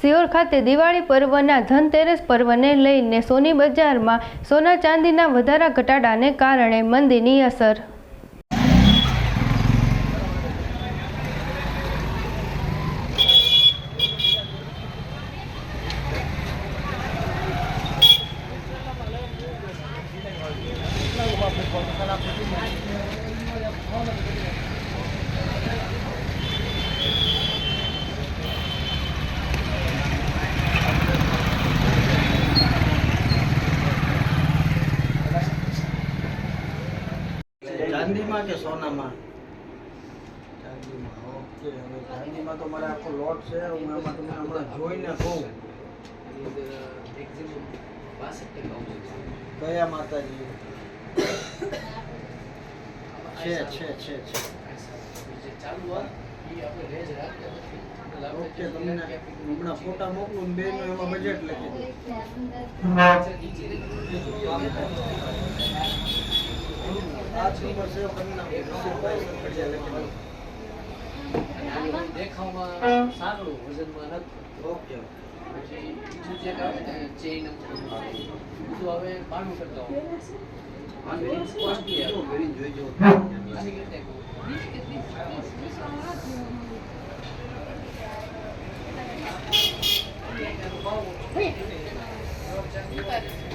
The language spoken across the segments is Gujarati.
સિયોર ખાતે દિવાળી પર્વના ધનતેરસ પર્વને લઈને સોની બજારમાં સોના ચાંદીના વધારા ઘટાડાને કારણે મંદીની અસર. ચાંદીમાં કે સોનામાં? ચાંદીમાં ઓકે. હવે ચાંદીમાં તો મારે આખો લોટ છે હું એમાં તમને હમણાં જોઈને કહું. કયા માતાજી? છે છે છે છે. ઓકે તમને હમણાં ફોટા મોકલું ને નું એમાં બજેટ લખી દઉં. દઉં દેખાવમાં સારું વજનમાં નથી ઓકે. પછી બીજું જે આવે બધું હવે બાણું કરતા જોઈજો આની કરતા ભાઈ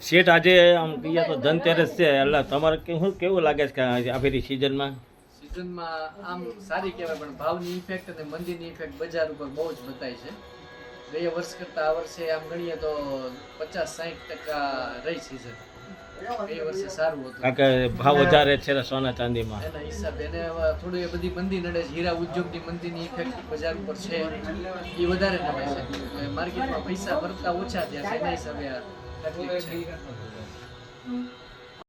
શેઠ આજે આમ કહીએ તો ધનતેરસ છે, એટલે તમારે કેવું કેવું લાગે છે કે આ ફેરી સિઝનમાં સિઝનમાં આમ સારી કહેવાય, પણ ભાવની ઇફેક્ટ અને મંદીની ઇફેક્ટ બજાર ઉપર બહુ જ બતાય છે. ગયા વર્ષ કરતાં આ વર્ષે આમ ગણીએ તો પચાસ સાહીઠ ટકા રહી સિઝન કારણ કે ભાવ વધારે છે સોના ચાંદીમાં. એના હિસાબે એને થોડું બધી મંદી નડે છે. હીરા ઉદ્યોગની મંદીની ઇફેક્ટ બજાર ઉપર છે. એ વધારે નડે છે. માર્કેટમાં પૈસા ભરતા ઓછા થયા છે. એના હિસાબે આ તકલીફ છે.